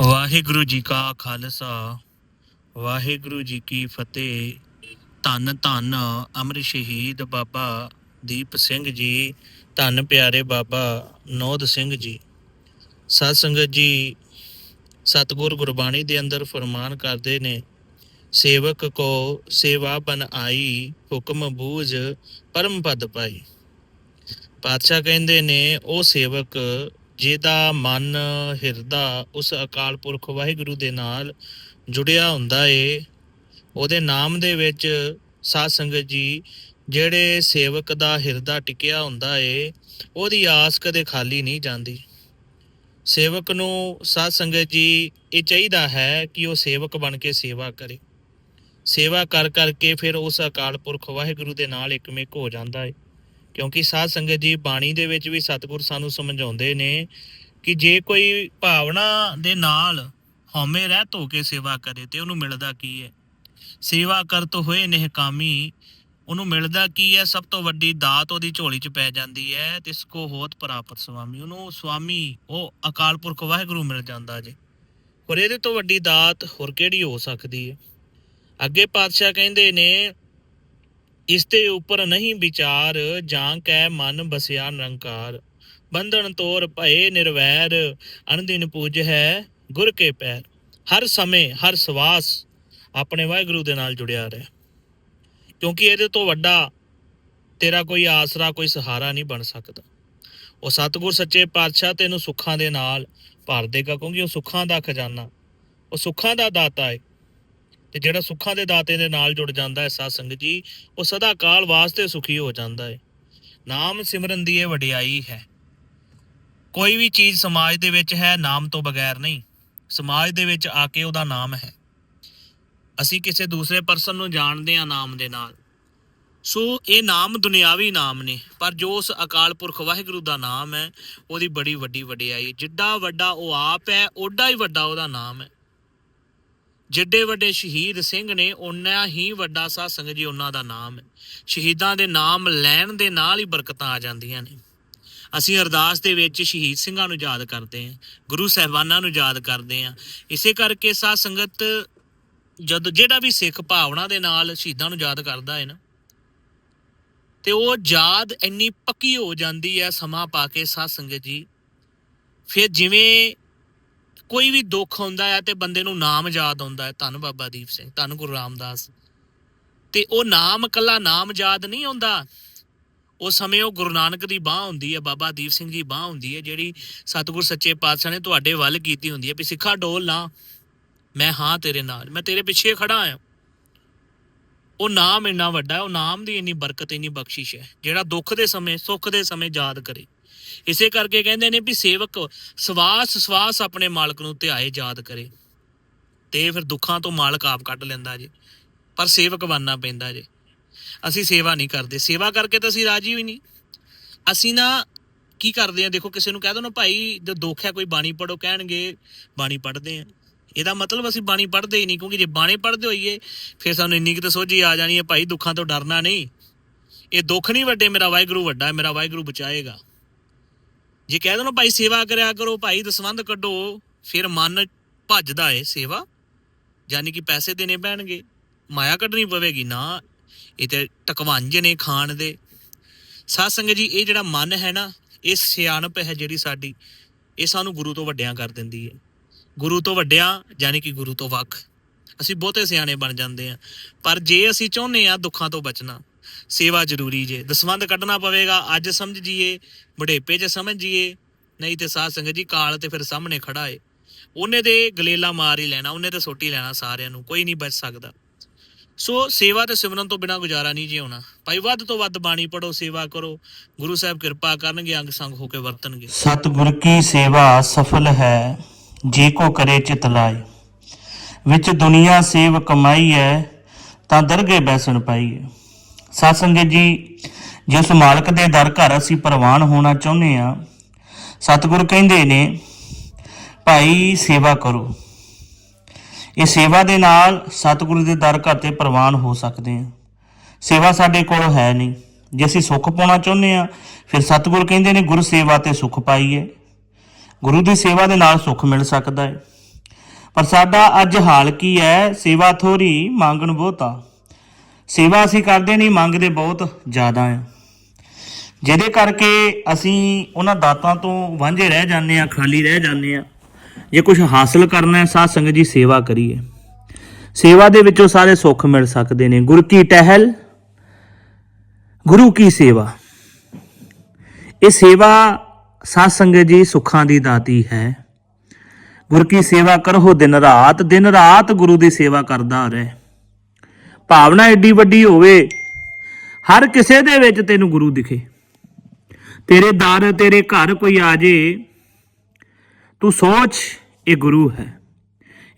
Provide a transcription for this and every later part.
ਵਾਹਿਗੁਰੂ ਜੀ ਕਾ ਖਾਲਸਾ, ਵਾਹਿਗੁਰੂ ਜੀ ਕੀ ਫਤਿਹ। ਧੰਨ ਧੰਨ ਅਮਰ ਸ਼ਹੀਦ ਬਾਬਾ ਦੀਪ ਸਿੰਘ ਜੀ, ਧੰਨ ਪਿਆਰੇ ਬਾਬਾ ਨੋਦ ਸਿੰਘ ਜੀ। ਸਤ ਸੰਗਤ ਜੀ, ਸਤਿਗੁਰ ਗੁਰਬਾਣੀ ਦੇ ਅੰਦਰ ਫਰਮਾਨ ਕਰਦੇ ਨੇ, ਸੇਵਕ ਕੋ ਸੇਵਾ ਬਨ ਆਈ, ਹੁਕਮ ਬੂਝ ਪਰਮ ਪਦ ਪਾਈ। ਪਾਤਸ਼ਾਹ ਕਹਿੰਦੇ ਨੇ, ਉਹ ਸੇਵਕ ਜਿਹਦਾ ਮਨ, ਹਿਰਦਾ ਉਸ ਅਕਾਲ ਪੁਰਖ ਵਾਹਿਗੁਰੂ ਦੇ ਨਾਲ ਜੁੜਿਆ ਹੁੰਦਾ ਏ, ਉਹਦੇ ਨਾਮ ਦੇ ਵਿੱਚ ਸਾਧ ਸੰਗਤ ਜੀ ਜਿਹੜੇ ਸੇਵਕ ਦਾ ਹਿਰਦਾ ਟਿਕਿਆ ਹੁੰਦਾ ਏ, ਉਹਦੀ ਆਸ ਕਦੇ ਖਾਲੀ ਨਹੀਂ ਜਾਂਦੀ। ਸੇਵਕ ਨੂੰ ਸਾਧ ਸੰਗਤ ਜੀ ਇਹ ਚਾਹੀਦਾ ਹੈ ਕਿ ਉਹ ਸੇਵਕ ਬਣ ਕੇ ਸੇਵਾ ਕਰੇ। ਸੇਵਾ ਕਰ ਕਰਕੇ ਫਿਰ ਉਸ ਅਕਾਲ ਪੁਰਖ ਵਾਹਿਗੁਰੂ ਦੇ ਨਾਲ ਇੱਕਮਿਕ ਹੋ ਜਾਂਦਾ ਏ। ਕਿਉਂਕਿ ਸਾਧ ਸੰਗਤ ਜੀ ਬਾਣੀ ਦੇ ਵਿੱਚ ਵੀ ਸਤਿਗੁਰ ਸਾਨੂੰ ਸਮਝਾਉਂਦੇ ਨੇ ਕਿ ਜੇ ਕੋਈ ਭਾਵਨਾ ਦੇ ਨਾਲ ਹਉਮੈ ਰਹਿਤ ਹੋ ਕੇ ਸੇਵਾ ਕਰੇ ਤੇ ਉਹਨੂੰ ਮਿਲਦਾ ਕੀ ਹੈ? ਸੇਵਾ ਕਰਤ ਹੋਏ ਨਿਹਕਾਮੀ ਉਹਨੂੰ ਮਿਲਦਾ ਕੀ ਹੈ? ਸਭ ਤੋਂ ਵੱਡੀ ਦਾਤ ਉਹਦੀ ਝੋਲੀ 'ਚ ਪੈ ਜਾਂਦੀ ਹੈ ਤਿਸ ਕੋ ਹੋਤ ਪ੍ਰਾਪਤ ਸੁਆਮੀ ਉਹਨੂੰ ਸੁਆਮੀ ਉਹ ਅਕਾਲ ਪੁਰਖ ਵਾਹਿਗੁਰੂ ਮਿਲ ਜਾਂਦਾ ਜੇ। ਪਰ ਇਹਦੇ ਤੋਂ ਵੱਡੀ ਦਾਤ ਹੋਰ ਕਿਹੜੀ ਹੋ ਸਕਦੀ ਹੈ? ਅੱਗੇ ਪਾਤਸ਼ਾਹ ਕਹਿੰਦੇ ਨੇ ਇਸ ਦੇ ਉੱਪਰ ਨਹੀਂ ਵਿਚਾਰ, ਜਾਂ ਕੈ ਮਨ ਬਸਿਆ ਨਿਰੰਕਾਰ। ਬੰਧਨ ਤੋਰ ਭਏ ਨਿਰਵੈਰ ਅਨਦਿਨ ਪੂਜ ਹੈ ਗੁਰ ਕੇ ਪੈਰ। ਹਰ ਸਮੇਂ, ਹਰ ਸਵਾਸ ਆਪਣੇ ਵਾਹਿਗੁਰੂ ਦੇ ਨਾਲ ਜੁੜਿਆ ਰਹੇ। ਕਿਉਂਕਿ ਇਹਦੇ ਤੋਂ ਵੱਡਾ ਤੇਰਾ ਕੋਈ ਆਸਰਾ, ਕੋਈ ਸਹਾਰਾ ਨਹੀਂ ਬਣ ਸਕਦਾ। ਉਹ ਸਤਿਗੁਰ ਸੱਚੇ ਪਾਤਸ਼ਾਹ ਤੈਨੂੰ ਸੁੱਖਾਂ ਦੇ ਨਾਲ ਭਰ ਦੇਗਾ, ਕਿਉਂਕਿ ਉਹ ਸੁੱਖਾਂ ਦਾ ਖਜ਼ਾਨਾ। ਉਹ ਸੁੱਖਾਂ ਦਾ ਦਾਤਾ ਹੈ ਤੇ ਜਿਹੜਾ ਸੁੱਖਾਂ ਦੇ ਦਾਤੇ ਦੇ ਨਾਲ ਜੁੜ ਜਾਂਦਾ ਹੈ ਸਾਧ ਸੰਗਤ ਜੀ, ਉਹ ਸਦਾ ਕਾਲ ਵਾਸਤੇ ਸੁਖੀ ਹੋ ਜਾਂਦਾ ਹੈ। ਨਾਮ ਸਿਮਰਨ ਦੀ ਇਹ ਵਡਿਆਈ ਹੈ। ਕੋਈ ਵੀ ਚੀਜ਼ ਸਮਾਜ ਦੇ ਵਿੱਚ ਹੈ, ਨਾਮ ਤੋਂ ਬਗੈਰ ਨਹੀਂ। ਸਮਾਜ ਦੇ ਵਿੱਚ ਆ ਕੇ ਉਹਦਾ ਨਾਮ ਹੈ। ਅਸੀਂ ਕਿਸੇ ਦੂਸਰੇ ਪਰਸਨ ਨੂੰ ਜਾਣਦੇ ਹਾਂ ਨਾਮ ਦੇ ਨਾਲ। ਸੋ ਇਹ ਨਾਮ ਦੁਨਿਆਵੀ ਨਾਮ ਨੇ, ਪਰ ਜੋ ਉਸ ਅਕਾਲ ਪੁਰਖ ਵਾਹਿਗੁਰੂ ਦਾ ਨਾਮ ਹੈ, ਉਹਦੀ ਬੜੀ ਵੱਡੀ ਵਡਿਆਈ ਜਿੱਡਾ ਵੱਡਾ ਉਹ ਆਪ ਹੈ, ਓਡਾ ਹੀ ਵੱਡਾ ਉਹਦਾ ਨਾਮ ਹੈ। ਜਿੱਡੇ ਵੱਡੇ ਸ਼ਹੀਦ ਸਿੰਘ ਨੇ, ਓਨਾ ਹੀ ਵੱਡਾ ਸਾਧ ਸੰਗਤ ਜੀ ਉਹਨਾਂ ਦਾ ਨਾਮ ਹੈ। ਸ਼ਹੀਦਾਂ ਦੇ ਨਾਮ ਲੈਣ ਦੇ ਨਾਲ ਹੀ ਬਰਕਤਾਂ ਆ ਜਾਂਦੀਆਂ ਨੇ। ਅਸੀਂ ਅਰਦਾਸ ਦੇ ਵਿੱਚ ਸ਼ਹੀਦ ਸਿੰਘਾਂ ਨੂੰ ਯਾਦ ਕਰਦੇ ਹਾਂ, ਗੁਰੂ ਸਾਹਿਬਾਨਾਂ ਨੂੰ ਯਾਦ ਕਰਦੇ ਹਾਂ। ਇਸੇ ਕਰਕੇ ਸਾਧ ਸੰਗਤ ਜਦ ਜਿਹੜਾ ਵੀ ਸਿੱਖ ਭਾਵਨਾ ਦੇ ਨਾਲ ਸ਼ਹੀਦਾਂ ਨੂੰ ਯਾਦ ਕਰਦਾ ਹੈ ਨਾ, ਤੇ ਉਹ ਯਾਦ ਇੰਨੀ ਪੱਕੀ ਹੋ ਜਾਂਦੀ ਹੈ, ਸਮਾਂ ਪਾ ਕੇ ਸਾਧ ਸੰਗਤ ਜੀ। ਫਿਰ ਜਿਵੇਂ ਕੋਈ ਵੀ ਦੁੱਖ ਹੁੰਦਾ ਹੈ ਤੇ ਬੰਦੇ ਨੂੰ ਨਾਮ ਯਾਦ ਆਉਂਦਾ ਹੈ। ਧੰਨ ਬਾਬਾ ਦੀਪ ਸਿੰਘ, ਧੰਨ ਗੁਰੂ ਰਾਮਦਾਸ। ਤੇ ਉਹ ਨਾਮ ਕੱਲਾ ਨਾਮ ਯਾਦ ਨਹੀਂ ਆਉਂਦਾ ਉਸ ਸਮੇਂ ਉਹ ਗੁਰੂ ਨਾਨਕ ਦੀ ਬਾਹ ਹੁੰਦੀ ਹੈ, ਬਾਬਾ ਦੀਪ ਸਿੰਘ ਦੀ ਬਾਹ ਹੁੰਦੀ ਹੈ, ਜਿਹੜੀ ਸਤਿਗੁਰ ਸੱਚੇ ਪਾਤਸ਼ਾਹ ਨੇ ਤੁਹਾਡੇ ਵੱਲ ਕੀਤੀ ਹੁੰਦੀ ਹੈ ਵੀ ਸਿੱਖਾ ਡੋਲ ਨਾ ਮੈਂ ਹਾਂ ਤੇਰੇ ਨਾਲ, ਮੈਂ ਤੇਰੇ ਪਿੱਛੇ ਖੜਾ ਆ ਉਹ ਨਾਮ ਇੰਨਾ ਵੱਡਾ ਹੈ, ਉਹ ਨਾਮ ਦੀ ਇੰਨੀ ਬਰਕਤ, ਇੰਨੀ ਬਖਸ਼ਿਸ਼ ਹੈ, ਜਿਹੜਾ ਦੁੱਖ ਦੇ ਸਮੇਂ, ਸੁੱਖ ਦੇ ਸਮੇਂ ਯਾਦ ਕਰੇ। ਇਸੇ ਕਰਕੇ ਕਹਿੰਦੇ ਨੇ ਵੀ ਸੇਵਕ ਸਵਾਸ ਸਵਾਸ ਆਪਣੇ ਮਾਲਕ ਨੂੰ ਧਿਆਏ ਯਾਦ ਕਰੇ। ਤੇ ਫਿਰ ਦੁੱਖਾਂ ਤੋਂ ਮਾਲਕ ਆਪ ਕੱਢ ਲੈਂਦਾ ਜੀ, ਪਰ ਸੇਵਕ ਬਣਨਾ ਪੈਂਦਾ ਜੀ। ਅਸੀਂ ਸੇਵਾ ਨਹੀਂ ਕਰਦੇ। ਸੇਵਾ ਕਰਕੇ ਤਾਂ ਅਸੀਂ ਰਾਜੀ ਵੀ ਨਹੀਂ। ਅਸੀਂ ਨਾ ਕੀ ਕਰਦੇ ਆ ਦੇਖੋ, ਕਿਸੇ ਨੂੰ ਕਹਿ ਦੋ ਨਾ, ਭਾਈ, ਜੇ ਦੁੱਖ ਹੈ, ਕੋਈ ਬਾਣੀ ਪੜੋ ਕਹਿਣਗੇ, ਬਾਣੀ ਪੜ੍ਹਦੇ ਆ ਇਹਦਾ ਮਤਲਬ ਅਸੀਂ ਬਾਣੀ ਪੜ੍ਹਦੇ ਹੀ ਨਹੀਂ, ਕਿਉਂਕਿ ਜੇ ਬਾਣੀ ਪੜ੍ਹਦੇ ਹੋਈਏ, ਫਿਰ ਸਾਨੂੰ ਇੰਨੀ ਕੁ ਤਾਂ ਸੋਝੀ ਆ ਜਾਣੀ ਹੈ, ਭਾਈ, ਦੁੱਖਾਂ ਤੋਂ ਡਰਨਾ ਨਹੀਂ। ਇਹ ਦੁੱਖ ਨਹੀਂ ਵੱਡੇ, ਮੇਰਾ ਵਾਹਿਗੁਰੂ ਵੱਡਾ ਹੈ, ਮੇਰਾ ਵਾਹਿਗੁਰੂ ਬਚਾਏਗਾ। ਜੇ ਕਹਿ ਦੋ ਨਾ ਭਾਈ ਸੇਵਾ ਕਰਿਆ ਕਰੋ, ਭਾਈ ਦਸਵੰਦ ਕੱਢੋ, ਫਿਰ ਮਨ ਭੱਜਦਾ ਏ ਸੇਵਾ। ਯਾਨੀ ਕਿ ਪੈਸੇ ਦੇਣੇ ਪੈਣਗੇ, ਮਾਇਆ ਕੱਢਣੀ ਪਵੇਗੀ, ਨਾ, ਇਹ ਤੇ ਟਕਵੰਜ ਨੇ ਖਾਣ ਦੇ। ਸਾਧ ਸੰਗਤ ਜੀ, ਇਹ ਜਿਹੜਾ ਮਨ ਹੈ ਨਾ, ਇਹ ਸਿਆਣਪ ਹੈ ਜਿਹੜੀ ਸਾਡੀ, ਇਹ ਸਾਨੂੰ ਗੁਰੂ ਤੋਂ ਵੱਡਿਆਂ ਕਰ ਦਿੰਦੀ ਹੈ ਗੁਰੂ ਤੋਂ ਵੱਡਿਆਂ, ਯਾਨੀ ਕਿ ਗੁਰੂ ਤੋਂ ਵੱਖ। ਅਸੀਂ ਬਹੁਤੇ ਸਿਆਣੇ ਬਣ ਜਾਂਦੇ ਆ। ਪਰ ਜੇ ਅਸੀਂ ਚਾਹੁੰਦੇ ਆ ਦੁੱਖਾਂ ਤੋਂ ਬਚਣਾ ਸੇਵਾ ਜ਼ਰੂਰੀ ਜੇ। ਦਸਵੰਦ ਕੱਢਣਾ ਪਵੇਗਾ, ਅੱਜ ਸਮਝ ਜੀਏ ਬੁਢੇਪੇ 'ਚ ਸਮਝ ਜੀਏ, ਨਹੀਂ ਤੇ ਸਾਧ ਸੰਗਤ ਜੀ ਕਾਲ ਤੇ ਫਿਰ ਸਾਹਮਣੇ ਖੜਾ ਏ। ਉਹਨੇ ਤੇ ਗਲੇਲਾ ਮਾਰ ਹੀ ਲੈਣਾ, ਉਹਨੇ ਤੇ ਸੋਟੀ ਲੈਣਾ ਸਾਰਿਆਂ ਨੂੰ, ਕੋਈ ਨਹੀਂ ਬਚ ਸਕਦਾ। ਸੋ ਸੇਵਾ ਤੇ ਸਿਮਰਨ ਤੋਂ ਬਿਨਾ ਗੁਜ਼ਾਰਾ ਨਹੀਂ ਜੀ ਹੋਣਾ ਭਾਈ ਵੱਧ ਤੋਂ ਵੱਧ ਬਾਣੀ ਪੜੋ ਸੇਵਾ ਕਰੋ, ਗੁਰੂ ਸਾਹਿਬ ਕਿਰਪਾ ਕਰਨਗੇ, ਅੰਗ ਸੰਗ ਹੋ ਕੇ ਵਰਤਣਗੇ। ਸਤਿਗੁਰ ਕੀ ਸੇਵਾ ਸਫਲ ਹੈ, ਜੇ ਕੋ ਕਰੇ ਚਿਤ ਲਾਏ। ਵਿੱਚ ਦੁਨੀਆ ਸੇਵ ਕਮਾਈ ਹੈ, ਤਾਂ ਦਰਗੇ ਬੈਸਣ ਪਾਈਏ। ਸਤਸੰਗ ਸਤ ਸੰਗਤ ਜੀ, ਜਿਸ ਮਾਲਕ ਦੇ ਦਰ ਘਰ ਅਸੀਂ ਪ੍ਰਵਾਨ ਹੋਣਾ ਚਾਹੁੰਦੇ ਆ ਸਤਿਗੁਰ ਕਹਿੰਦੇ ਨੇ, ਭਾਈ ਸੇਵਾ ਕਰੋ। ਇਹ ਸੇਵਾ ਦੇ ਨਾਲ ਸਤਿਗੁਰੂ ਦੇ ਦਰ ਘਰ ਤੇ ਪ੍ਰਵਾਨ ਹੋ ਸਕਦੇ ਆ ਸੇਵਾ ਸਾਡੇ ਕੋਲ ਹੈ ਨਹੀਂ। ਜੇ ਅਸੀਂ ਸੁੱਖ ਪਾਉਣਾ ਚਾਹੁੰਦੇ ਆ ਫਿਰ ਸਤਿਗੁਰ ਕਹਿੰਦੇ ਨੇ, ਗੁਰ ਸੇਵਾ ਤੇ ਸੁੱਖ ਪਾਈਏ। ਗੁਰੂ ਦੀ ਸੇਵਾ ਦੇ ਨਾਲ ਸੁੱਖ ਮਿਲ ਸਕਦਾ ਹੈ। ਪਰ ਸਾਡਾ ਅੱਜ ਹਾਲ ਕੀ ਹੈ? ਸੇਵਾ ਥੋੜੀ ਮੰਗਣ ਬਹੁਤਾ। ਸੇਵਾ ਅਸੀਂ ਕਰਦੇ ਨਹੀਂ, ਮੰਗਦੇ ਬਹੁਤ ਜ਼ਿਆਦਾ ਆ। ਜਿਹਦੇ ਕਰਕੇ ਅਸੀਂ ਉਹਨਾਂ ਦਾਤਾਂ ਤੋਂ ਵਾਂਝੇ ਰਹਿ ਜਾਂਦੇ ਆ ਖਾਲੀ ਰਹਿ ਜਾਂਦੇ ਆ ਜੇ ਕੁਝ ਹਾਸਲ ਕਰਨਾ ਹੈ, ਸਾਧ ਸੰਗਤ ਜੀ ਸੇਵਾ ਕਰੀਏ। ਸੇਵਾ ਦੇ ਵਿੱਚੋਂ ਸਾਰੇ ਸੁੱਖ ਮਿਲ ਸਕਦੇ ਨੇ। ਗੁਰ ਕੀ ਟਹਿਲ, ਗੁਰੂ ਕੀ ਸੇਵਾ। ਇਹ ਸੇਵਾ ਸਾਧ ਸੰਗਤ ਜੀ ਸੁੱਖਾਂ ਦੀ ਦਾਤੀ ਹੈ। ਗੁਰ ਕੀ ਸੇਵਾ ਕਰੋ ਦਿਨ ਰਾਤ ਦਿਨ ਰਾਤ ਗੁਰੂ ਦੀ ਸੇਵਾ ਕਰਦਾ ਰਹੇ। ਭਾਵਨਾ ਐਡੀ ਵੱਡੀ ਹੋਵੇ, ਹਰ ਕਿਸੇ ਦੇ ਵਿੱਚ ਤੈਨੂੰ ਗੁਰੂ ਦਿਖੇ। ਤੇਰੇ ਦਰ, ਤੇਰੇ ਘਰ ਕੋਈ ਆ ਜੇ, ਤੂੰ ਸੋਚ, ਇਹ ਗੁਰੂ ਹੈ।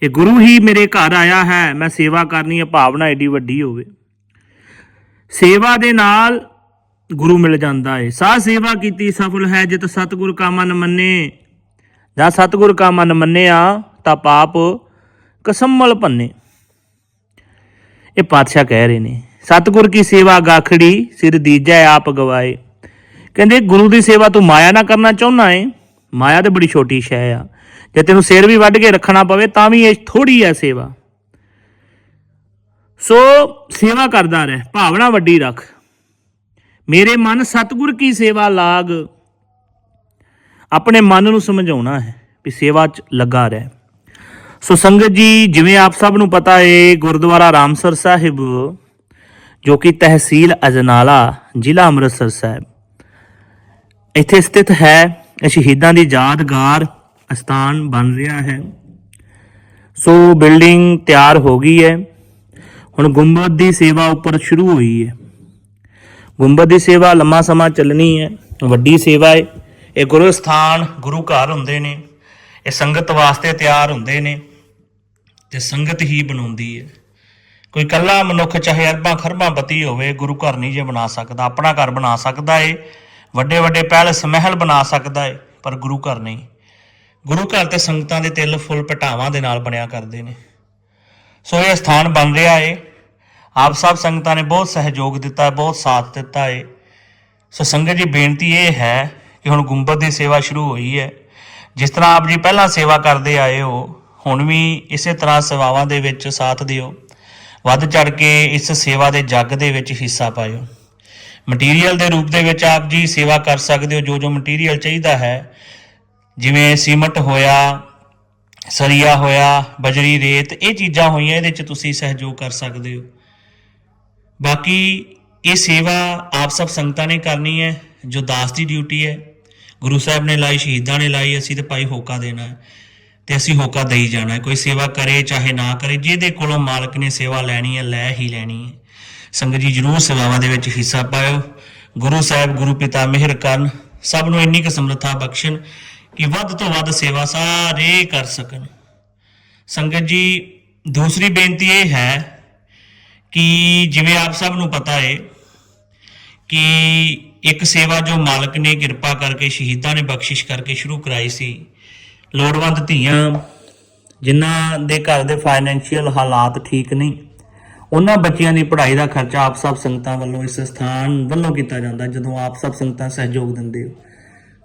ਇਹ ਗੁਰੂ ਹੀ ਮੇਰੇ ਘਰ ਆਇਆ ਹੈ, ਮੈਂ ਸੇਵਾ ਕਰਨੀ ਹੈ, ਭਾਵਨਾ ਐਡੀ ਵੱਡੀ ਹੋਵੇ। ਸੇਵਾ ਦੇ ਨਾਲ ਗੁਰੂ ਮਿਲ ਜਾਂਦਾ ਹੈ ਸਾਹ ਸੇਵਾ ਕੀਤੀ ਸਫਲ ਹੈ, ਜਿਤ ਸਤਿਗੁਰ ਕਾ ਮਨ ਮੰਨੇ। ਜਾਂ ਸਤਿਗੁਰ ਕਾ ਮਨ ਮੰਨਿਆ, ਤਾਂ ਪਾਪ ਕਸਮਲ ਭੰਨੇ। ਇਹ ਪਾਤਸ਼ਾਹ ਕਹਿ ਰਹੇ ਨੇ, ਸਤਿਗੁਰ ਕੀ ਸੇਵਾ ਗਾਖੜੀ ਸਿਰ ਦੀਜੈ ਆਪ ਗਵਾਏ। ਕਹਿੰਦੇ, ਗੁਰੂ ਦੀ ਸੇਵਾ ਤੂੰ ਮਾਇਆ ਨਾ ਕਰਨਾ ਚਾਹੁੰਦਾ ਏ ਮਾਇਆ ਤੇ ਬੜੀ ਛੋਟੀ ਸ਼ੈ ਆ। ਜੇ ਤੈਨੂੰ ਸਿਰ ਵੀ ਵੱਢ ਕੇ ਰੱਖਣਾ ਪਵੇ, ਤਾਂ ਵੀ ਇਹ ਥੋੜੀ ਹੈ ਸੇਵਾ। ਸੋ ਸੇਵਾ ਕਰਦਾ ਰਹਿ, ਭਾਵਨਾ ਵੱਡੀ ਰੱਖ। ਮੇਰੇ ਮਨ ਸਤਿਗੁਰ ਕੀ ਸੇਵਾ ਲਾਗ। ਆਪਣੇ ਮਨ ਨੂੰ ਸਮਝਾਉਣਾ ਹੈ ਵੀ ਸੇਵਾ 'ਚ ਲੱਗਾ ਰਹਿ। ਸੋ ਸੰਗਤ ਜੀ, ਜਿਵੇਂ ਆਪ ਸਭ ਨੂੰ ਪਤਾ ਹੈ ਗੁਰਦੁਆਰਾ ਰਾਮਸਰ ਸਾਹਿਬ, ਜੋ ਕਿ ਤਹਿਸੀਲ ਅਜਨਾਲਾ, ਜ਼ਿਲ੍ਹਾ ਅੰਮ੍ਰਿਤਸਰ ਸਾਹਿਬ। ਇੱਥੇ ਸਥਿਤ ਹੈ, ਇਹ ਸ਼ਹੀਦਾਂ ਦੀ ਯਾਦਗਾਰ ਸਥਾਨ ਬਣ ਰਿਹਾ ਹੈ। ਸੋ ਬਿਲਡਿੰਗ ਤਿਆਰ ਹੋ ਗਈ ਹੈ। ਹੁਣ ਗੁੰਬਦ ਦੀ ਸੇਵਾ ਉੱਪਰ ਸ਼ੁਰੂ ਹੋਈ ਹੈ। ਗੁੰਬਦ ਦੀ ਸੇਵਾ ਲੰਮਾ ਸਮਾਂ ਚੱਲਣੀ ਹੈ। ਵੱਡੀ ਸੇਵਾ ਹੈ ਇਹ ਗੁਰੂ ਸਥਾਨ ਗੁਰੂ ਘਰ ਹੁੰਦੇ ਨੇ। ਇਹ ਸੰਗਤ ਵਾਸਤੇ ਤਿਆਰ ਹੁੰਦੇ ਨੇ। ਤੇ ਸੰਗਤ ਹੀ ਬਣਾਉਂਦੀ ਹੈ। ਕੋਈ ਕੱਲਾ ਮਨੁੱਖ ਚਾਹੇ ਅਰਬਾਂ ਖਰਬਾਂ ਪਤੀ ਹੋਵੇ, ਗੁਰੂ ਘਰ ਨਹੀਂ ਜੇ ਬਣਾ ਸਕਦਾ, ਆਪਣਾ ਘਰ ਬਣਾ ਸਕਦਾ ਏ ਵੱਡੇ ਵੱਡੇ ਪੈਲਸ, ਮਹਿਲ ਬਣਾ ਸਕਦਾ ਏ, ਪਰ ਗੁਰੂ ਘਰ ਨਹੀਂ। ਗੁਰੂ ਘਰ ਤੇ ਸੰਗਤਾਂ ਦੇ ਤਿਲ, ਫੁੱਲ, ਪਟਾਵਾਂ ਦੇ ਨਾਲ ਬਣਿਆ ਕਰਦੇ ਨੇ। ਸੋ ਇਹ ਸਥਾਨ ਬਣ ਰਿਹਾ ਏ। ਆਪ ਸਭ ਸੰਗਤਾਂ ਨੇ ਬਹੁਤ ਸਹਿਯੋਗ ਦਿੱਤਾ, ਬਹੁਤ ਸਾਥ ਦਿੱਤਾ ਏ। ਸੋ ਸੰਗਤ ਜੀ, ਬੇਨਤੀ ਇਹ ਹੈ ਕਿ ਹੁਣ ਗੁੰਬਦ ਦੀ ਸੇਵਾ ਸ਼ੁਰੂ ਹੋਈ ਹੈ। ਜਿਸ ਤਰ੍ਹਾਂ ਆਪ ਜੀ ਪਹਿਲਾਂ ਸੇਵਾ ਕਰਦੇ ਆਏ ਹੋ ਹੁਣ ਵੀ ਇਸੇ ਤਰ੍ਹਾਂ ਸੇਵਾਵਾਂ ਦੇ ਵਿੱਚ ਸਾਥ ਦਿਓ। ਵੱਧ ਚੜ ਕੇ ਇਸ ਸੇਵਾ ਦੇ ਜੱਗ ਦੇ ਵਿੱਚ ਹਿੱਸਾ ਪਾਇਓ। ਮਟੀਰੀਅਲ ਦੇ ਰੂਪ ਦੇ ਵਿੱਚ ਆਪ ਜੀ ਸੇਵਾ ਕਰ ਸਕਦੇ ਹੋ, ਜੋ ਜੋ ਮਟੀਰੀਅਲ ਚਾਹੀਦਾ ਹੈ। ਜਿਵੇਂ ਸੀਮਟ ਹੋਇਆ, ਸਰੀਆ ਹੋਇਆ, ਬਜਰੀ, ਰੇਤ, ਇਹ ਚੀਜ਼ਾਂ ਹੋਈਆਂ, ਇਹਦੇ ਵਿੱਚ ਤੁਸੀਂ ਸਹਿਯੋਗ ਕਰ ਸਕਦੇ ਹੋ। ਬਾਕੀ ਇਹ ਸੇਵਾ ਆਪ ਸਭ ਸੰਗਤਾਂ ਨੇ ਕਰਨੀ ਹੈ, ਜੋ ਦਾਸ ਦੀ ਡਿਊਟੀ ਹੈ। ਗੁਰੂ ਸਾਹਿਬ ਨੇ ਲਾਈ, ਸ਼ਹੀਦਾਂ ਨੇ ਲਾਈ, ਅਸੀਂ ਤੇ ਭਾਈ ਹੋਕਾ ਦੇਣਾ ਹੈ। ਤੇ ਅਸੀਂ ਹੋਕਾ ਦੇਈ ਜਾਣਾ ਕੋਈ ਸੇਵਾ ਕਰੇ, ਚਾਹੇ ਨਾ ਕਰੇ, ਜਿਹਦੇ ਕੋਲੋਂ ਮਾਲਕ ਨੇ ਸੇਵਾ ਲੈਣੀ ਹੈ, ਲੈ ਹੀ ਲੈਣੀ ਹੈ। ਸੰਗਤ ਜੀ, ਜਰੂਰ ਸੇਵਾਵਾਂ ਦੇ ਵਿੱਚ ਹਿੱਸਾ ਪਾਇਓ। ਗੁਰੂ ਸਾਹਿਬ, ਗੁਰੂ ਪਿਤਾ ਮਿਹਰ ਕਰਨ। ਸਭ ਨੂੰ ਇੰਨੀ ਕੁ ਸਮਰੱਥਾ ਬਖਸ਼ਣ ਕਿ ਵੱਧ ਤੋਂ ਵੱਧ ਸੇਵਾ ਸਾਰੇ ਕਰ ਸਕਣ। ਸੰਗਤ ਜੀ, ਦੂਸਰੀ ਬੇਨਤੀ ਇਹ ਹੈ ਕਿ ਜਿਵੇਂ ਆਪ ਸਭ ਨੂੰ ਪਤਾ ਹੈ ਕਿ ਇੱਕ ਸੇਵਾ ਜੋ ਮਾਲਕ ਨੇ ਕਿਰਪਾ ਕਰਕੇ ਸ਼ਹੀਦਾਂ ਨੇ ਬਖਸ਼ਿਸ਼ ਕਰਕੇ ਸ਼ੁਰੂ ਕਰਾਈ ਸੀ ਲੋੜਵੰਦ ਧੀਆਂ ਜਿਨ੍ਹਾਂ ਦੇ ਘਰ ਦੇ ਫਾਈਨੈਂਸ਼ੀਅਲ ਹਾਲਾਤ ਠੀਕ ਨਹੀਂ, ਉਹਨਾਂ ਬੱਚਿਆਂ ਦੀ ਪੜ੍ਹਾਈ ਦਾ ਖਰਚਾ ਆਪ ਸਭ ਸੰਗਤਾਂ ਵੱਲੋਂ ਇਸ ਸਥਾਨ ਵੱਲੋਂ ਕੀਤਾ ਜਾਂਦਾ, ਜਦੋਂ ਆਪ ਸਭ ਸੰਗਤਾਂ ਸਹਿਯੋਗ ਦਿੰਦੇ ਹੋ।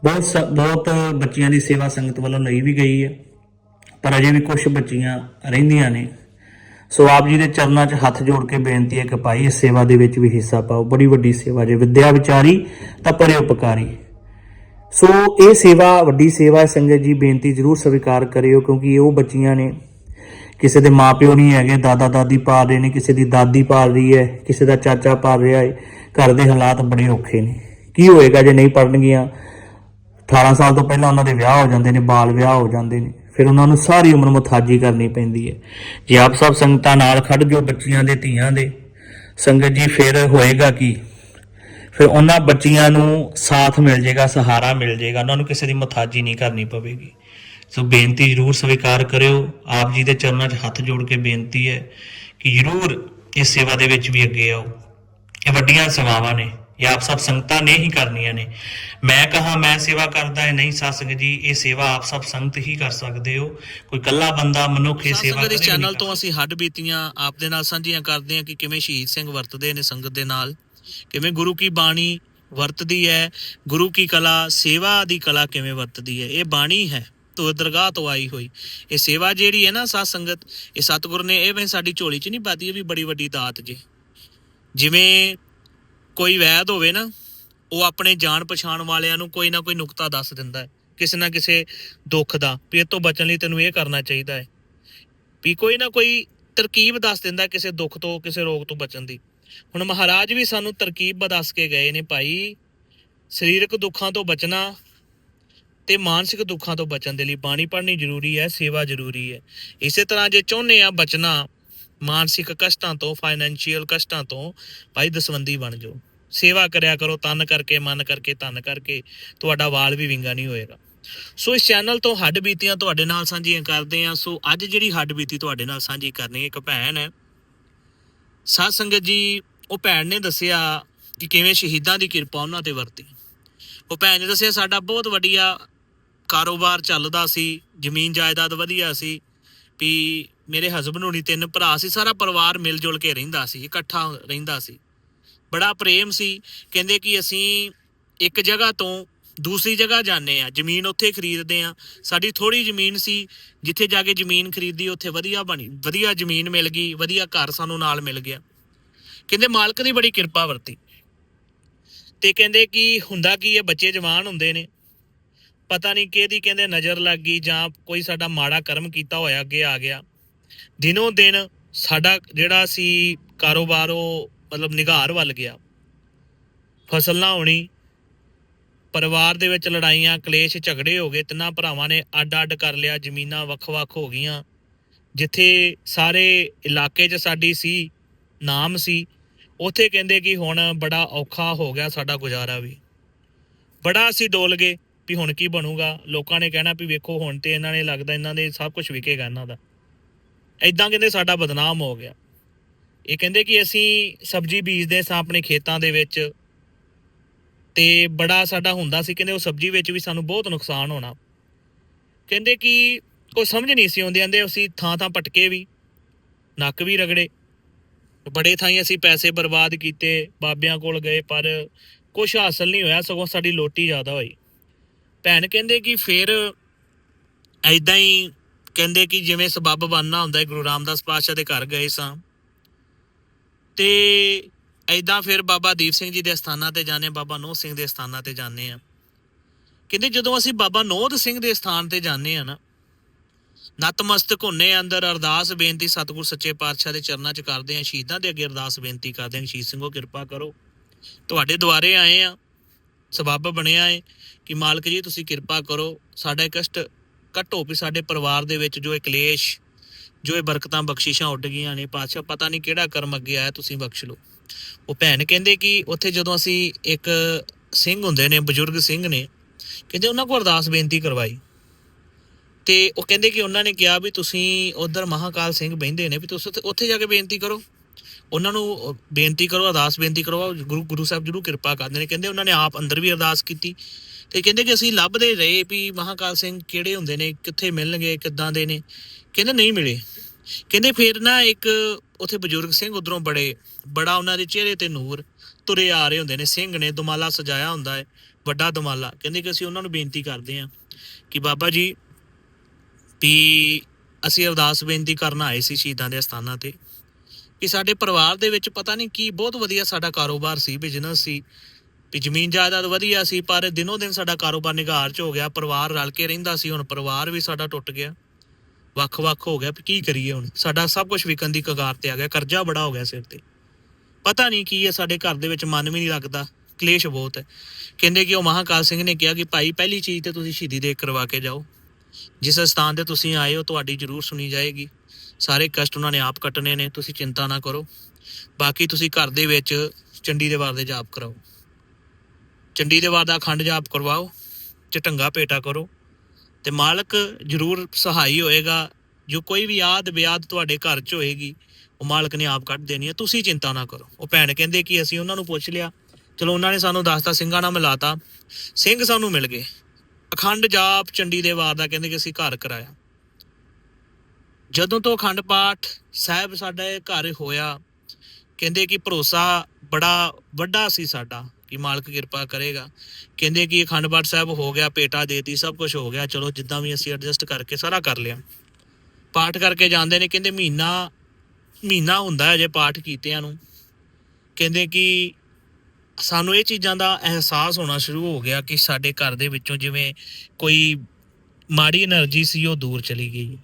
ਬਹੁਤ ਸ- ਬਹੁਤ ਬੱਚਿਆਂ ਦੀ ਸੇਵਾ ਸੰਗਤ ਵੱਲੋਂ ਲਈ ਵੀ ਗਈ ਹੈ, ਪਰ ਅਜੇ ਵੀ ਕੁਝ ਬੱਚੀਆਂ ਰਹਿੰਦੀਆਂ ਨੇ। ਸੋ ਆਪ ਜੀ ਦੇ ਚਰਨਾਂ 'ਚ ਹੱਥ ਜੋੜ ਕੇ ਬੇਨਤੀ ਹੈ ਕਿ ਭਾਈ, ਇਸ ਸੇਵਾ ਦੇ ਵਿੱਚ ਵੀ ਹਿੱਸਾ ਪਾਓ। ਬੜੀ ਵੱਡੀ ਸੇਵਾ ਜੇ ਵਿਦਿਆ ਵਿਚਾਰੀ, ਤਾਂ ਪਰੇ ਉਪਕਾਰੀ। ਸੋ ਇਹ ਸੇਵਾ, ਵੱਡੀ ਸੇਵਾ ਹੈ, ਸੰਗਤ ਜੀ ਬੇਨਤੀ ਜਰੂਰ ਸਵੀਕਾਰ ਕਰਿਓ ਕਿਉਂਕਿ ਇਹ ਉਹ ਬੱਚੀਆਂ ਨੇ। ਕਿਸੇ ਦੇ ਮਾਪਿਓ ਨਹੀਂ ਹੈਗੇ ਦਾਦਾ ਦਾਦੀ ਪਾਲ ਰਹੇ ਨੇ, ਕਿਸੇ ਦੀ ਦਾਦੀ ਪਾਲ ਰਹੀ ਹੈ, ਕਿਸੇ ਦਾ ਚਾਚਾ ਪਾਲ ਰਿਹਾ ਹੈ, ਘਰ ਦੇ ਹਾਲਾਤ ਬੜੇ ਔਖੇ ਨੇ। ਕੀ ਹੋਏਗਾ ਜੇ ਨਹੀਂ ਪੜਨਗੀਆਂ 18 ਸਾਲ ਤੋਂ ਪਹਿਲਾਂ ਉਹਨਾਂ ਦੇ ਵਿਆਹ ਹੋ ਜਾਂਦੇ ਨੇ, ਬਾਲ ਵਿਆਹ ਹੋ ਜਾਂਦੇ ਨੇ। ਫਿਰ ਉਹਨਾਂ ਨੂੰ ਸਾਰੀ ਉਮਰ ਮੁਥਾਜੀ ਕਰਨੀ ਪੈਂਦੀ ਹੈ। ਜੇ ਆਪ ਸਭ ਸੰਗਤਾਂ ਨਾਲ ਖੜ ਜੋ ਬੱਚੀਆਂ ਦੇ, ਧੀਆਂ ਦੇ, ਸੰਗਤ ਜੀ, ਫਿਰ ਹੋਏਗਾ ਕੀ? ਫਿਰ ਉਹਨਾਂ ਬੱਚੀਆਂ ਨੂੰ ਸਾਥ ਮਿਲ ਜਾਏਗਾ ਸਹਾਰਾ ਮਿਲ ਜਾਏਗਾ ਉਹਨਾਂ ਨੂੰ ਕਿਸੇ ਦੀ ਮੁਥਾਜੀ ਨਹੀਂ ਕਰਨੀ ਪਵੇਗੀ। ਸੋ ਬੇਨਤੀ ਜ਼ਰੂਰ ਸਵੀਕਾਰ ਕਰਿਓ। ਆਪ ਜੀ ਦੇ ਚਰਨਾਂ 'ਚ ਹੱਥ ਜੋੜ ਕੇ ਬੇਨਤੀ ਹੈ ਕਿ ਜ਼ਰੂਰ ਇਸ ਸੇਵਾ ਦੇ ਵਿੱਚ ਵੀ ਅੱਗੇ ਆਓ। ਇਹ ਵੱਡੀਆਂ ਸੇਵਾਵਾਂ ਨੇ। ਇਹ ਆਪ ਸਭ ਸੰਗਤਾਂ ਨੇ ਹੀ ਕਰਨੀਆਂ ਨੇ। ਮੈਂ ਕਹਾ ਮੈਂ ਸੇਵਾ ਕਰਦਾ ਹੈ। ਨਹੀਂ ਸਾਸੰਗ ਜੀ ਇਹ ਸੇਵਾ ਆਪ ਸਭ ਸੰਗਤ ਹੀ ਕਰ ਸਕਦੇ ਹੋ। ਕੋਈ ਕੱਲਾ ਬੰਦਾ ਮਨੁੱਖ ਇਹ ਸੇਵਾ ਕਦੇ ਚੈਨਲ ਤੋਂ ਅਸੀਂ ਹੱਡ ਬੀਤੀਆਂ ਆਪ ਦੇ ਨਾਲ ਸਾਂਝੀਆਂ ਕਰਦੇ ਹਾਂ ਕਿ ਕਿਵੇਂ ਸ਼ਹੀਦ ਸਿੰਘ ਵਰਤਦੇ ਨੇ ਸੰਗਤ ਦੇ ਨਾਲ। ਕਿਵੇਂ ਗੁਰੂ ਕੀ ਬਾਣੀ ਵਰਤਦੀ ਹੈ, ਗੁਰੂ ਕੀ ਕਲਾ, ਸੇਵਾ ਦੀ ਕਲਾ ਕਿਵੇਂ ਵਰਤਦੀ ਹੈ, ਇਹ ਬਾਣੀ ਹੈ, ਤੋ ਦਰਗਾਹ ਤੋਂ ਆਈ ਹੋਈ। ਇਹ ਸੇਵਾ ਜਿਹੜੀ ਹੈ ਨਾ ਸਾਧ ਸੰਗਤ, ਇਹ ਸਤਿਗੁਰ ਨੇ ਇਹ ਵੀ ਸਾਡੀ ਝੋਲੀ 'ਚ ਨਹੀਂ ਪਾਤੀ ਇਹ ਵੀ ਬੜੀ ਵੱਡੀ ਦਾਤ ਜੇ। ਜਿਵੇਂ ਕੋਈ ਵੈਦ ਹੋਵੇ ਨਾ, ਉਹ ਆਪਣੇ ਜਾਣ ਪਛਾਣ ਵਾਲਿਆਂ ਨੂੰ ਕੋਈ ਨਾ ਕੋਈ ਨੁਕਤਾ ਦੱਸ ਦਿੰਦਾ ਹੈ, ਕਿਸੇ ਨਾ ਕਿਸੇ ਦੁੱਖ ਦਾ, ਵੀ ਇਹ ਤੋਂ ਬਚਣ ਲਈ ਤੈਨੂੰ ਇਹ ਕਰਨਾ ਚਾਹੀਦਾ ਹੈ। ਵੀ ਕੋਈ ਨਾ ਕੋਈ ਤਰਕੀਬ ਦੱਸ ਦਿੰਦਾ ਕਿਸੇ ਦੁੱਖ ਤੋਂ, ਕਿਸੇ ਰੋਗ ਤੋਂ ਬਚਣ ਦੀ। ਹੁਣ ਮਹਾਰਾਜ ਵੀ ਸਾਨੂੰ ਤਰਕੀਬ ਦੱਸ ਕੇ ਗਏ ਨੇ ਭਾਈ। ਸਰੀਰਕ ਦੁੱਖਾਂ ਤੋਂ ਬਚਣਾ ਤੇ ਮਾਨਸਿਕ ਦੁੱਖਾਂ ਤੋਂ ਬਚਣ ਦੇ ਲਈ ਬਾਣੀ ਪੜ੍ਹਨੀ ਜ਼ਰੂਰੀ ਹੈ, ਸੇਵਾ ਜ਼ਰੂਰੀ ਹੈ। ਇਸੇ ਤਰ੍ਹਾਂ ਜੇ ਚਾਹੁੰਦੇ ਆ ਬਚਣਾ, ਮਾਨਸਿਕ ਕਸ਼ਟਾਂ ਤੋਂ ਫਾਈਨੈਂਸ਼ੀਅਲ ਕਸ਼ਟਾਂ ਤੋਂ, ਭਾਈ ਦਸਵੰਦੀ ਬਣ ਜਾਓ। ਸੇਵਾ ਕਰਿਆ ਕਰੋ, ਤਨ ਕਰਕੇ, ਮਨ ਕਰਕੇ ਤਨ ਕਰਕੇ, ਤੁਹਾਡਾ ਵਾਲ ਵੀ ਵਿੰਗਾ ਨਹੀਂ ਹੋਏਗਾ। ਸੋ ਇਸ ਚੈਨਲ ਤੋਂ ਹੱਡ ਬੀਤੀਆਂ ਤੁਹਾਡੇ ਨਾਲ ਸਾਂਝੀਆਂ ਕਰਦੇ ਆ ਸੋ ਅੱਜ ਜਿਹੜੀ ਹੱਡ ਬੀਤੀ ਤੁਹਾਡੇ ਨਾਲ ਸਾਂਝੀ ਕਰਨੀ ਇੱਕ ਭੈਣ ਹੈ। ਸਾਧ ਸੰਗਤ ਜੀ, ਉਹ ਭੈਣ ਨੇ ਦੱਸਿਆ ਕਿ ਕਿਵੇਂ ਸ਼ਹੀਦਾਂ ਦੀ ਕਿਰਪਾ ਉਹਨਾਂ ਤੇ ਵਰਤੀ। ਉਹ ਭੈਣ ਨੇ ਦੱਸਿਆ ਸਾਡਾ ਬਹੁਤ ਵਧੀਆ ਕਾਰੋਬਾਰ ਚੱਲਦਾ ਸੀ, ਜ਼ਮੀਨ ਜਾਇਦਾਦ ਵਧੀਆ ਸੀ, ਵੀ ਮੇਰੇ ਹਸਬੰਡ ਹੁਣੀ ਤਿੰਨ ਭਰਾ ਸੀ, ਸਾਰਾ ਪਰਿਵਾਰ ਮਿਲ ਜੁਲ ਕੇ ਰਹਿੰਦਾ ਸੀ, ਇਕੱਠਾ ਰਹਿੰਦਾ ਸੀ। ਬੜਾ ਪ੍ਰੇਮ ਸੀ, ਕਹਿੰਦੇ ਕਿ ਅਸੀਂ ਇੱਕ ਜਗ੍ਹਾ ਤੋਂ ਦੂਸਰੀ ਜਗ੍ਹਾ ਜਾਂਦੇ ਆ, ਜ਼ਮੀਨ ਉੱਥੇ ਖਰੀਦਦੇ ਆ। ਸਾਡੀ ਥੋੜੀ ਜ਼ਮੀਨ ਸੀ, ਜਿੱਥੇ ਜਾ ਕੇ ਜ਼ਮੀਨ ਖਰੀਦੀ, ਉੱਥੇ ਵਧੀਆ ਬਣੀ, ਵਧੀਆ ਜ਼ਮੀਨ ਮਿਲ ਗਈ, ਵਧੀਆ ਘਰ ਸਾਨੂੰ ਨਾਲ ਮਿਲ ਗਿਆ। ਕਹਿੰਦੇ ਮਾਲਕ ਦੀ ਬੜੀ ਕਿਰਪਾ ਵਰਤੀ। ਤੇ ਕਹਿੰਦੇ ਕਿ ਹੁੰਦਾ ਕੀ ਇਹ ਬੱਚੇ ਜਵਾਨ ਹੁੰਦੇ ਨੇ। ਪਤਾ ਨਹੀਂ ਕਿਹਦੀ ਕਹਿੰਦੇ ਨਜ਼ਰ ਲੱਗ ਗਈ ਜਾਂ ਕੋਈ ਸਾਡਾ ਮਾੜਾ ਕਰਮ ਕੀਤਾ ਹੋਇਆ ਅੱਗੇ ਆ ਗਿਆ। ਦਿਨੋਂ ਦਿਨ ਸਾਡਾ ਜਿਹੜਾ ਸੀ ਕਾਰੋਬਾਰ, ਉਹ ਮਤਲਬ ਨਿਗਾਰ ਵੱਲ ਗਿਆ। ਫਸਲ ਨਾ ਹੋਣੀ ਪਰਿਵਾਰ ਦੇ ਵਿੱਚ ਲੜਾਈਆਂ, ਕਲੇਸ਼, ਝਗੜੇ ਹੋ ਗਏ, ਤਿੰਨਾਂ ਭਰਾਵਾਂ ਨੇ ਅੱਡ-ਅੱਡ ਕਰ ਲਿਆ, ਜ਼ਮੀਨਾਂ ਵੱਖ-ਵੱਖ ਹੋ ਗਈਆਂ। ਜਿੱਥੇ ਸਾਰੇ ਇਲਾਕੇ 'ਚ ਸਾਡੀ ਸੀ, ਨਾਮ ਸੀ, ਉੱਥੇ ਕਹਿੰਦੇ ਕਿ ਹੁਣ ਬੜਾ ਔਖਾ ਹੋ ਗਿਆ ਸਾਡਾ ਗੁਜ਼ਾਰਾ ਵੀ। ਬੜਾ ਅਸੀਂ ਡੋਲ ਗਏ ਵੀ ਹੁਣ ਕੀ ਬਣੂਗਾ। ਲੋਕਾਂ ਨੇ ਕਹਿਣਾ ਵੀ ਵੇਖੋ, ਹੁਣ ਤੇ ਇਹਨਾਂ ਨੇ ਲੱਗਦਾ ਇਹਨਾਂ ਦੇ ਸਭ ਕੁਝ ਵਿਕੇਗਾ ਇਹਨਾਂ ਦਾ। ਐਦਾਂ ਕਹਿੰਦੇ ਸਾਡਾ ਬਦਨਾਮ ਹੋ ਗਿਆ। ਇਹ ਕਹਿੰਦੇ ਕਿ ਅਸੀਂ ਸਬਜ਼ੀ ਬੀਜਦੇ ਸਾਂ ਆਪਣੇ ਖੇਤਾਂ ਦੇ ਵਿੱਚ। ਤੇ ਬੜਾ ਸਾਡਾ ਹੁੰਦਾ ਸੀ, ਕਹਿੰਦੇ ਉਹ ਸਬਜ਼ੀ ਵਿੱਚ ਵੀ ਸਾਨੂੰ ਬਹੁਤ ਨੁਕਸਾਨ ਹੋਣਾ। ਕਹਿੰਦੇ ਕਿ ਕੋਈ ਸਮਝ ਨਹੀਂ ਸੀ ਆਉਂਦੀ, ਕਹਿੰਦੇ ਅਸੀਂ ਥਾਂ ਥਾਂ ਪਟਕੇ ਵੀ, ਨੱਕ ਵੀ ਰਗੜੇ। ਬੜੇ ਥਾਈਂ ਅਸੀਂ ਪੈਸੇ ਬਰਬਾਦ ਕੀਤੇ, ਬਾਬਿਆਂ ਕੋਲ ਗਏ, ਪਰ ਕੁਝ ਹਾਸਲ ਨਹੀਂ ਹੋਇਆ, ਸਗੋਂ ਸਾਡੀ ਲੋਟੀ ਜ਼ਿਆਦਾ ਹੋਈ। ਭੈਣ ਕਹਿੰਦੇ ਕਿ ਫਿਰ ਐਦਾਂ ਹੀ ਕਹਿੰਦੇ ਕਿ ਜਿਵੇਂ ਸਬੱਬ ਬਣਨਾ ਹੁੰਦਾ ਹੈ ਗੁਰੂ ਰਾਮਦਾਸ ਪਾਤਸ਼ਾਹ ਦੇ ਘਰ ਗਏ ਸਾਂ। ਤੇ ਐਦਾਂ ਫਿਰ ਬਾਬਾ ਦੀਪ ਸਿੰਘ ਜੀ ਦੇ ਸਥਾਨਾਂ ਤੇ ਜਾਣੇ ਬਾਬਾ ਨੋਹ ਸਿੰਘ ਦੇ ਸਥਾਨਾਂ ਤੇ ਜਾਣੇ ਆ ਕਹਿੰਦੇ ਜਦੋਂ ਅਸੀਂ ਬਾਬਾ ਨੋਧ ਸਿੰਘ ਦੇ ਸਥਾਨ ਤੇ ਜਾਣੇ ਆ ਨਾ, ਨਤਮਸਤਕ ਹੁੰਨੇ ਆ ਅੰਦਰ, ਅਰਦਾਸ ਬੇਨਤੀ ਸਤਿਗੁਰ ਸੱਚੇ ਪਾਤਸ਼ਾਹ ਦੇ ਚਰਨਾਂ 'ਚ ਕਰਦੇ ਆ ਸ਼ਹੀਦਾਂ ਦੇ ਅੱਗੇ ਅਰਦਾਸ ਬੇਨਤੀ ਕਰਦੇ ਆ ਕਿ ਸ਼ਹੀਦ ਸਿੰਘੋ ਕਿਰਪਾ ਕਰੋ। ਤੁਹਾਡੇ ਦੁਆਰੇ ਆਏ ਆ ਸਬੱਬ ਬਣਿਆ ਏ ਕਿ ਮਾਲਕ ਜੀ ਤੁਸੀਂ ਕਿਰਪਾ ਕਰੋ, ਸਾਡਾ ਕਸ਼ਟ ਘਟੋ ਵੀ ਸਾਡੇ ਪਰਿਵਾਰ ਦੇ ਵਿੱਚ ਜੋ ਇਹ ਕਲੇਸ਼, ਜੋ ਇਹ ਬਰਕਤਾਂ ਬਖਸ਼ਿਸ਼ਾਂ ਉੱਡ ਗਈਆਂ ਨੇ, ਪਾਤਸ਼ਾਹ ਪਤਾ ਨਹੀਂ ਕਿਹੜਾ ਕਰਮ ਅੱਗੇ ਆਇਆ, ਤੁਸੀਂ ਬਖਸ਼ ਲਓ। ਉਹ ਭੈਣ ਕਹਿੰਦੇ ਕਿ ਉੱਥੇ ਜਦੋਂ ਅਸੀਂ ਇੱਕ ਸਿੰਘ ਹੁੰਦੇ ਨੇ, ਬਜ਼ੁਰਗ ਸਿੰਘ ਨੇ, ਕਹਿੰਦੇ ਉਹਨਾਂ ਕੋਲ ਅਰਦਾਸ ਬੇਨਤੀ ਕਰਵਾਈ। ਤੇ ਉਹ ਕਹਿੰਦੇ ਕਿ ਉਹਨਾਂ ਨੇ ਕਿਹਾ ਵੀ ਤੁਸੀਂ ਉਧਰ ਮਹਾਕਾਲ ਸਿੰਘ ਬਹਿੰਦੇ ਨੇ, ਵੀ ਤੁਸੀਂ ਉੱਥੇ- ਜਾ ਕੇ ਬੇਨਤੀ ਕਰੋ। ਉਹਨਾਂ ਨੂੰ ਬੇਨਤੀ ਕਰੋ, ਅਰਦਾਸ ਬੇਨਤੀ ਕਰੋ, ਗੁਰੂ ਗੁਰੂ ਸਾਹਿਬ ਜਰੂਰ ਕਿਰਪਾ ਕਰਦੇ ਨੇ। ਕਹਿੰਦੇ ਉਹਨਾਂ ਨੇ ਆਪ ਅੰਦਰ ਵੀ ਅਰਦਾਸ ਕੀਤੀ। ਤੇ ਕਹਿੰਦੇ ਕਿ ਅਸੀਂ ਲੱਭਦੇ ਰਹੇ ਵੀ ਮਹਾਕਾਲ ਸਿੰਘ ਕਿਹੜੇ ਹੁੰਦੇ ਨੇ, ਕਿੱਥੇ ਮਿਲਣਗੇ, ਕਿੱਦਾਂ ਦੇ ਨੇ। ਕਹਿੰਦੇ ਨਹੀਂ ਮਿਲੇ। ਕਹਿੰਦੇ ਫਿਰ ਨਾ ਇੱਕ ਉੱਥੇ ਬਜ਼ੁਰਗ ਸਿੰਘ ਉਧਰੋਂ ਬੜੇ, ਬੜਾ ਉਹਨਾਂ ਦੇ ਚਿਹਰੇ ਤੇ ਨੂਰ ਤੁਰੇ ਆ ਰਹੇ ਹੁੰਦੇ ਨੇ। ਸਿੰਘ ਨੇ ਦੁਮਾਲਾ ਸਜਾਇਆ ਹੁੰਦਾ ਹੈ, ਵੱਡਾ ਦੁਮਾਲਾ। ਕਹਿੰਦੇ ਕਿ ਅਸੀਂ ਉਹਨਾਂ ਨੂੰ ਬੇਨਤੀ ਕਰਦੇ ਹਾਂ ਕਿ ਬਾਬਾ ਜੀ, ਵੀ ਅਸੀਂ ਅਰਦਾਸ ਬੇਨਤੀ ਕਰਨ ਆਏ ਸੀ ਸ਼ਹੀਦਾਂ ਦੇ ਅਸਥਾਨਾਂ ਤੇ ਕਿ ਸਾਡੇ ਪਰਿਵਾਰ ਦੇ ਵਿੱਚ ਪਤਾ ਨਹੀਂ ਕੀ ਬਹੁਤ ਵਧੀਆ ਸਾਡਾ ਕਾਰੋਬਾਰ ਸੀ ਬਿਜ਼ਨਸ ਸੀ। ਵੀ ਜ਼ਮੀਨ ਜਾਇਦਾਦ ਵਧੀਆ ਸੀ, ਪਰ ਦਿਨੋ ਦਿਨ ਸਾਡਾ ਕਾਰੋਬਾਰ ਨਿਗਾਰ 'ਚ ਹੋ ਗਿਆ, ਪਰਿਵਾਰ ਰਲ ਕੇ ਰਹਿੰਦਾ ਸੀ, ਹੁਣ ਪਰਿਵਾਰ ਵੀ ਸਾਡਾ ਟੁੱਟ ਗਿਆ। ਵੱਖ-ਵੱਖ ਹੋ ਗਿਆ ਵੀ ਕੀ ਕਰੀਏ ਹੁਣ? ਸਾਡਾ ਸਭ ਕੁਝ ਵਿਕਣ ਦੀ ਕਗਾਰ ਤੇ ਆ ਗਿਆ, ਕਰਜ਼ਾ ਬੜਾ ਹੋ ਗਿਆ ਸਿਰ ਤੇ। ਪਤਾ ਨਹੀਂ ਕੀ ਹੈ, ਸਾਡੇ ਘਰ ਦੇ ਵਿੱਚ ਮਨ ਵੀ ਨਹੀਂ ਲੱਗਦਾ, ਕਲੇਸ਼ ਬਹੁਤ ਹੈ। ਕਹਿੰਦੇ ਕਿ ਉਹ ਮਹਾਕਾਲ ਸਿੰਘ ਨੇ ਕਿਹਾ ਕਿ ਭਾਈ, ਪਹਿਲੀ ਚੀਜ਼ ਤੇ ਤੁਸੀਂ ਸ਼ਹੀਦੀ ਦੇ ਕਰਵਾ ਕੇ ਜਾਓ। ਜਿਸ ਸਥਾਨ ਤੇ ਤੁਸੀਂ ਆਏ ਹੋ, ਤੁਹਾਡੀ ਜ਼ਰੂਰ ਸੁਣੀ ਜਾਏਗੀ। ਸਾਰੇ ਕਸ਼ਟ ਉਹਨਾਂ ਨੇ ਆਪ ਕੱਟਣੇ ਨੇ, ਤੁਸੀਂ ਚਿੰਤਾ ਨਾ ਕਰੋ। ਬਾਕੀ ਤੁਸੀਂ ਘਰ ਦੇ ਵਿੱਚ ਚੰਡੀ ਦੇ ਵਾਰ ਦੇ ਜਾਪ ਕਰਾਓ। ਚੰਡੀ ਦੇ ਵਾਰ ਦਾ ਅਖੰਡ ਜਾਪ ਕਰਵਾਓ ਚਟੰਗਾ ਭੇਟਾ ਕਰੋ। ਤੇ ਮਾਲਕ ਜ਼ਰੂਰ ਸਹਾਈ ਹੋਏਗਾ। ਜੋ ਕੋਈ ਵੀ ਆਦ ਬਿਆਦ ਤੁਹਾਡੇ ਘਰ 'ਚ ਹੋਏਗੀ, ਉਹ ਮਾਲਕ ਨੇ ਆਪ ਕੱਢ ਦੇਣੀ ਹੈ। ਤੁਸੀਂ ਚਿੰਤਾ ਨਾ ਕਰੋ। ਉਹ ਭੈਣ ਕਹਿੰਦੇ ਕਿ ਅਸੀਂ ਉਹਨਾਂ ਨੂੰ ਪੁੱਛ ਲਿਆ। ਚਲੋ ਉਹਨਾਂ ਨੇ ਸਾਨੂੰ ਦੱਸਤਾ, ਸਿੰਘਾਂ ਨਾਲ ਮਿਲਾਤਾ। ਸਿੰਘ ਸਾਨੂੰ ਮਿਲ ਗਏ। ਅਖੰਡ ਜਾਪ ਚੰਡੀ ਦੇ ਵਾਰ ਦਾ ਕਹਿੰਦੇ ਕਿ ਅਸੀਂ ਘਰ ਕਰਾਇਆ। ਜਦੋਂ ਤੋਂ ਅਖੰਡ ਪਾਠ ਸਾਹਿਬ ਸਾਡੇ ਘਰ ਹੋਇਆ, ਕਹਿੰਦੇ ਕਿ ਭਰੋਸਾ ਬੜਾ ਵੱਡਾ ਸੀ ਸਾਡਾ। ਕਿ ਮਾਲਕ ਕਿਰਪਾ ਕਰੇਗਾ। ਕਹਿੰਦੇ ਕਿ ਅਖੰਡ ਪਾਠ ਸਾਹਿਬ ਹੋ ਗਿਆ ਪੇਟਾ ਦੇਤੀ, ਸਭ ਕੁਝ ਹੋ ਗਿਆ। ਚਲੋ, ਜਿੱਦਾਂ ਵੀ ਅਸੀਂ ਐਡਜਸਟ ਕਰਕੇ ਸਾਰਾ ਕਰ ਲਿਆ। ਪਾਠ ਕਰਕੇ ਜਾਂਦੇ ਨੇ, ਕਹਿੰਦੇ ਮਹੀਨਾ ਮਹੀਨਾ ਹੁੰਦਾ ਹੈ ਜੇ ਪਾਠ ਕੀਤਿਆਂ ਨੂੰ। ਕਹਿੰਦੇ ਕਿ ਸਾਨੂੰ ਇਹ ਚੀਜ਼ਾਂ ਦਾ ਅਹਿਸਾਸ ਹੋਣਾ ਸ਼ੁਰੂ ਹੋ ਗਿਆ ਕਿ ਸਾਡੇ ਘਰ ਦੇ ਵਿੱਚੋਂ ਜਿਵੇਂ ਕੋਈ ਮਾੜੀ એનર્ਜੀ ਸੀ, ਉਹ ਦੂਰ ਚਲੀ ਗਈ।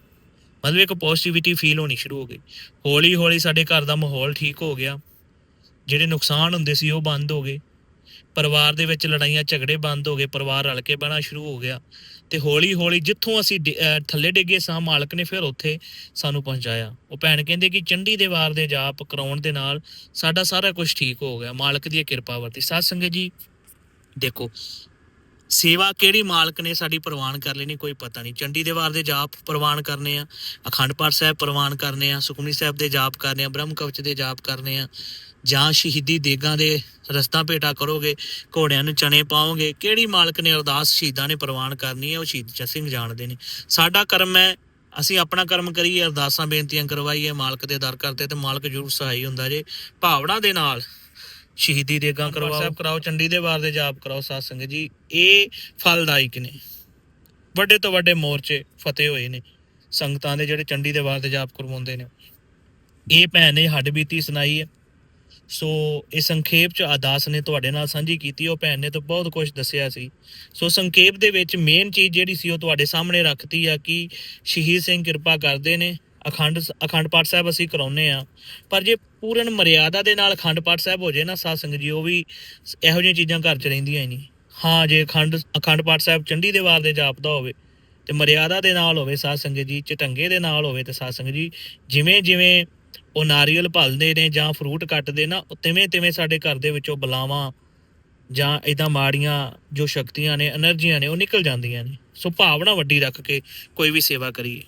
ਮਤਲਬ ਇੱਕ ਪੋਜ਼ਿਟਿਵਿਟੀ ਫੀਲ ਹੋਣੀ ਸ਼ੁਰੂ ਹੋ ਗਈ। ਹੌਲੀ ਹੌਲੀ ਸਾਡੇ ਘਰ ਦਾ ਮਾਹੌਲ ਠੀਕ ਹੋ ਗਿਆ। ਜਿਹੜੇ ਨੁਕਸਾਨ ਹੁੰਦੇ ਸੀ, ਉਹ ਬੰਦ ਹੋ ਗਏ। ਪਰਿਵਾਰ ਦੇ ਵਿੱਚ ਲੜਾਈਆਂ, ਝਗੜੇ ਬੰਦ ਹੋ ਗਏ, ਪਰਿਵਾਰ ਰਲ ਕੇ ਬਹਿਣਾ ਸ਼ੁਰੂ ਹੋ ਗਿਆ ਤੇ ਹੌਲੀ ਹੌਲੀ ਜਿੱਥੋਂ ਅਸੀਂ ਥੱਲੇ ਡਿੱਗੇ ਸਾਂ, ਮਾਲਕ ਨੇ ਫਿਰ ਉੱਥੇ ਸਾਨੂੰ ਪਹੁੰਚਾਇਆ। ਉਹ ਭੈਣ ਕਹਿੰਦੇ ਕਿ ਚੰਡੀ ਦੇ ਵਾਰ ਦੇ ਜਾਪ ਕਰਾਉਣ ਦੇ ਨਾਲ ਸਾਡਾ ਸਾਰਾ ਕੁਝ ਠੀਕ ਹੋ ਗਿਆ, ਮਾਲਕ ਦੀ ਇਹ ਕਿਰਪਾ ਵਰਤੀ। ਸਾਧ ਸੰਗਤ ਜੀ, ਦੇਖੋ ਸੇਵਾ ਕਿਹੜੀ ਮਾਲਕ ਨੇ ਸਾਡੀ ਪ੍ਰਵਾਨ ਕਰ ਲੈਣੀ ਕੋਈ ਪਤਾ ਨਹੀਂ। ਚੰਡੀ ਦੇ ਵਾਰ ਦੇ ਜਾਪ ਪ੍ਰਵਾਨ ਕਰਨੇ ਆ, ਅਖੰਡ ਪਾਠ ਸਾਹਿਬ ਪ੍ਰਵਾਨ ਕਰਨੇ ਆ, ਸੁਖਮਨੀ ਸਾਹਿਬ ਦੇ ਜਾਪ ਕਰਨੇ ਆ, ਬ੍ਰਹਮ ਕਵਚ ਦੇ ਜਾਪ ਕਰਨੇ ਆ, ਜਾਂ ਸ਼ਹੀਦੀ ਦੇਗਾਂ ਦੇ ਰਸਤਾ ਭੇਟਾ ਕਰੋਗੇ, ਘੋੜਿਆਂ ਨੂੰ ਚਣੇ ਪਾਓਗੇ, ਕਿਹੜੀ ਮਾਲਕ ਨੇ ਅਰਦਾਸ ਸ਼ਹੀਦਾਂ ਨੇ ਪ੍ਰਵਾਨ ਕਰਨੀ ਹੈ ਉਹ ਸ਼ਹੀਦ ਚਾ ਸਿੰਘ ਜਾਣਦੇ ਨੇ। ਸਾਡਾ ਕਰਮ ਹੈ, ਅਸੀਂ ਆਪਣਾ ਕਰਮ ਕਰੀਏ, ਅਰਦਾਸਾਂ ਬੇਨਤੀਆਂ ਕਰਵਾਈਏ, ਮਾਲਕ ਦੇ ਦਰ ਕਰਤੇ ਤੇ ਮਾਲਕ ਜ਼ਰੂਰ ਸਹਾਈ ਹੁੰਦਾ ਜੇ। ਭਾਵਨਾ ਦੇ ਨਾਲ ਸ਼ਹੀਦੀ ਦੇਗਾਂ ਕਰਵਾਓ। ਸਾਹਿਬ ਕਰਾਓ ਚੰਡੀ ਦੇ ਵਾਰ ਦੇ ਜਾਪ ਕਰਾਓ ਸਾਧ ਸੰਗਤ ਜੀ। ਇਹ ਫਲਦਾਇਕ ਨੇ। ਵੱਡੇ ਤੋਂ ਵੱਡੇ ਮੋਰਚੇ ਫਤਿਹ ਹੋਏ ਨੇ। ਸੰਗਤਾਂ ਦੇ ਜਿਹੜੇ ਚੰਡੀ ਦੇ ਵਾਰ ਦੇ ਜਾਪ ਕਰਵਾਉਂਦੇ ਨੇ। ਇਹ ਭੈਣ ਨੇ ਹੱਡ ਬੀਤੀ ਸੁਣਾਈ ਹੈ। ਸੋ ਇਹ ਸੰਖੇਪ ਚ ਅਰਦਾਸ ਨੇ ਤੁਹਾਡੇ ਨਾਲ ਸਾਂਝੀ ਕੀਤੀ। ਉਹ ਭੈਣ ਨੇ ਤਾਂ ਬਹੁਤ ਕੁਝ ਦੱਸਿਆ ਸੀ। ਸੋ ਸੰਖੇਪ ਦੇ ਵਿੱਚ ਮੇਨ ਚੀਜ਼ ਜਿਹੜੀ ਸੀ ਉਹ ਤੁਹਾਡੇ ਸਾਹਮਣੇ ਰੱਖਤੀ ਆ ਕਿ ਸ਼ਹੀਦ ਸਿੰਘ ਕਿਰਪਾ ਕਰਦੇ ਨੇ। ਅਖੰਡ ਅਖੰਡ ਪਾਠ ਸਾਹਿਬ ਅਸੀਂ ਕਰਾਉਨੇ ਆ ਪਰ ਜੇ ਪੂਰਨ ਮਰਿਆਦਾ ਦੇ ਨਾਲ ਅਖੰਡ ਪਾਠ ਸਾਹਿਬ ਹੋ ਜੇ ਨਾ, ਸਾਧ ਸੰਗਤ ਜੀ, ਉਹ ਵੀ ਇਹੋ ਜਿਹੀਆਂ ਚੀਜ਼ਾਂ ਘਰ ਚ ਰਹਿੰਦੀਆਂ ਹੀ ਨਹੀਂ। ਹਾਂ, ਜੇ ਅਖੰਡ ਅਖੰਡ ਪਾਠ ਸਾਹਿਬ ਚੰਡੀ ਦੇ ਵਾਰ ਦੇ ਜਾਪਦਾ ਹੋਵੇ, ਤੇ ਮਰਿਆਦਾ ਦੇ ਨਾਲ ਹੋਵੇ ਸਾਧ ਸੰਗਤ ਜੀ ਚਟੰਗੇ ਦੇ ਨਾਲ ਹੋਵੇ ਤੇ ਸਾਧ ਸੰਗਤ ਜੀ, ਜਿਵੇਂ ਜਿਵੇਂ ਉਹ ਨਾਰੀਅਲ ਭਲਦੇ ਨੇ ਜਾਂ ਫਰੂਟ ਕੱਟਦੇ ਨਾ ਤਿਵੇਂ ਤਿਵੇਂ ਸਾਡੇ ਘਰ ਦੇ ਵਿੱਚੋਂ ਬਲਾਵਾਂ ਜਾਂ ਇਦਾਂ ਮਾੜੀਆਂ ਜੋ ਸ਼ਕਤੀਆਂ ਨੇ, એનર્ਜੀਆਂ ਨੇ, ਉਹ ਨਿਕਲ ਜਾਂਦੀਆਂ ਨੇ। ਸੋ ਭਾਵਨਾ ਵੱਡੀ ਰੱਖ ਕੇ ਕੋਈ ਵੀ ਸੇਵਾ ਕਰੀਏ।